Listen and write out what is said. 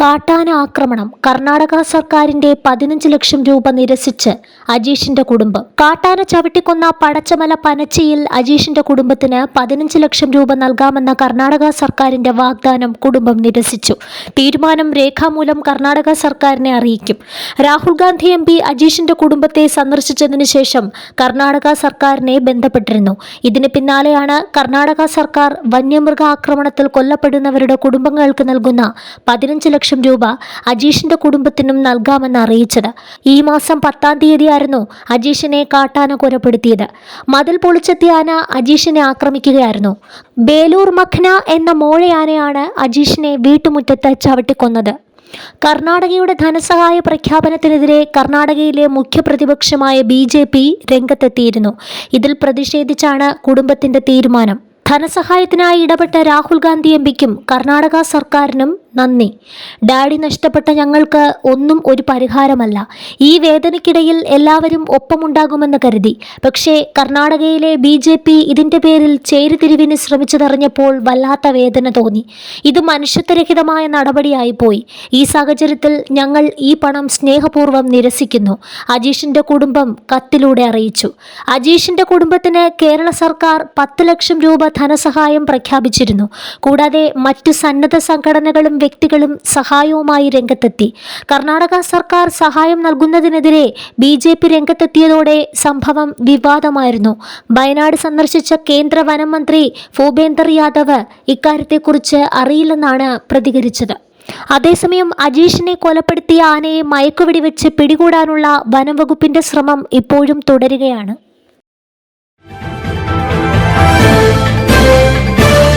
കാട്ടാന ആക്രമണം. കർണാടക സർക്കാരിന്റെ പതിനഞ്ച് ലക്ഷം രൂപ നിരസിച്ച് അജീഷിന്റെ കുടുംബം. കാട്ടാന ചവിട്ടിക്കൊന്ന പടച്ചമല പനച്ചിയിൽ അജീഷിന്റെ കുടുംബത്തിന് പതിനഞ്ച് ലക്ഷം രൂപ നൽകാമെന്ന കർണാടക സർക്കാരിന്റെ വാഗ്ദാനം കുടുംബം നിരസിച്ചു. തീരുമാനം രേഖാമൂലം കർണാടക സർക്കാരിനെ അറിയിക്കും. രാഹുൽ ഗാന്ധി എം പി അജീഷിന്റെ കുടുംബത്തെ സന്ദർശിച്ചതിന് ശേഷം കർണാടക സർക്കാരിനെ ബന്ധപ്പെട്ടിരുന്നു. ഇതിന് പിന്നാലെയാണ് കർണാടക സർക്കാർ വന്യമൃഗ ആക്രമണത്തിൽ കൊല്ലപ്പെടുന്നവരുടെ കുടുംബങ്ങൾക്ക് നൽകുന്ന പതിനഞ്ച് ലക്ഷം രൂപ അജീഷിന്റെ കുടുംബത്തിനും നൽകാമെന്ന് അറിയിച്ചത്. ഈ മാസം പത്താം തീയതിയായിരുന്നു അജീഷിനെ കാട്ടാന കൊലപ്പെടുത്തിയത് മതിൽ പൊളിച്ചെത്തിയ ആന അജീഷിനെ ആക്രമിക്കുകയായിരുന്നു. ബേലൂർ മഖ്ന എന്ന മോഴയാനയാണ് അജീഷിനെ വീട്ടുമുറ്റത്ത് ചവിട്ടിക്കൊന്നത്. കർണാടകയുടെ ധനസഹായ പ്രഖ്യാപനത്തിനെതിരെ കർണാടകയിലെ മുഖ്യ പ്രതിപക്ഷമായ ബി ജെ പി രംഗത്തെത്തിയിരുന്നു. ഇതിൽ പ്രതിഷേധിച്ചാണ് കുടുംബത്തിന്റെ തീരുമാനം. ധനസഹായത്തിനായി ഇടപെട്ട രാഹുൽ ഗാന്ധി എം പിക്കും കർണാടക സർക്കാരിനും നന്ദി. ഡാഡി നഷ്ടപ്പെട്ട ഞങ്ങൾക്ക് ഒന്നും ഒരു പരിഹാരമല്ല. ഈ വേദനയ്ക്കിടയിൽ എല്ലാവരും ഒപ്പമുണ്ടാകുമെന്ന് കരുതി. പക്ഷേ കർണാടകയിലെ ബി ജെ പി ഇതിന്റെ പേരിൽ ചേരുതിരിവിന് ശ്രമിച്ചതറിഞ്ഞപ്പോൾ വല്ലാത്ത വേദന തോന്നി. ഇത് മനുഷ്യത്വരഹിതമായ നടപടിയായിപ്പോയി ഈ സാഹചര്യത്തിൽ ഞങ്ങൾ ഈ പണം സ്നേഹപൂർവം നിരസിക്കുന്നു അജീഷിന്റെ കുടുംബം കത്തിലൂടെ അറിയിച്ചു. അജീഷിന്റെ കുടുംബത്തിന് കേരള സർക്കാർ പത്ത് ലക്ഷം രൂപ ധനസഹായം പ്രഖ്യാപിച്ചിരുന്നു. കൂടാതെ മറ്റു സന്നദ്ധ സംഘടനകളും വ്യക്തികളും സഹായവുമായി രംഗത്തെത്തി. കർണാടക സർക്കാർ സഹായം നൽകുന്നതിനെതിരെ ബി ജെ പി രംഗത്തെത്തിയതോടെ സംഭവം വിവാദമായിരുന്നു. വയനാട് സന്ദർശിച്ച കേന്ദ്ര വനം മന്ത്രി ഭൂപേന്ദർ യാദവ് ഇക്കാര്യത്തെക്കുറിച്ച് അറിയില്ലെന്നാണ് പ്രതികരിച്ചത്. അതേസമയം അജീഷിനെ കൊലപ്പെടുത്തിയ ആനയെ മയക്കുവെടിവെച്ച് പിടികൂടാനുള്ള വനംവകുപ്പിന്റെ ശ്രമം ഇപ്പോഴും തുടരുകയാണ്.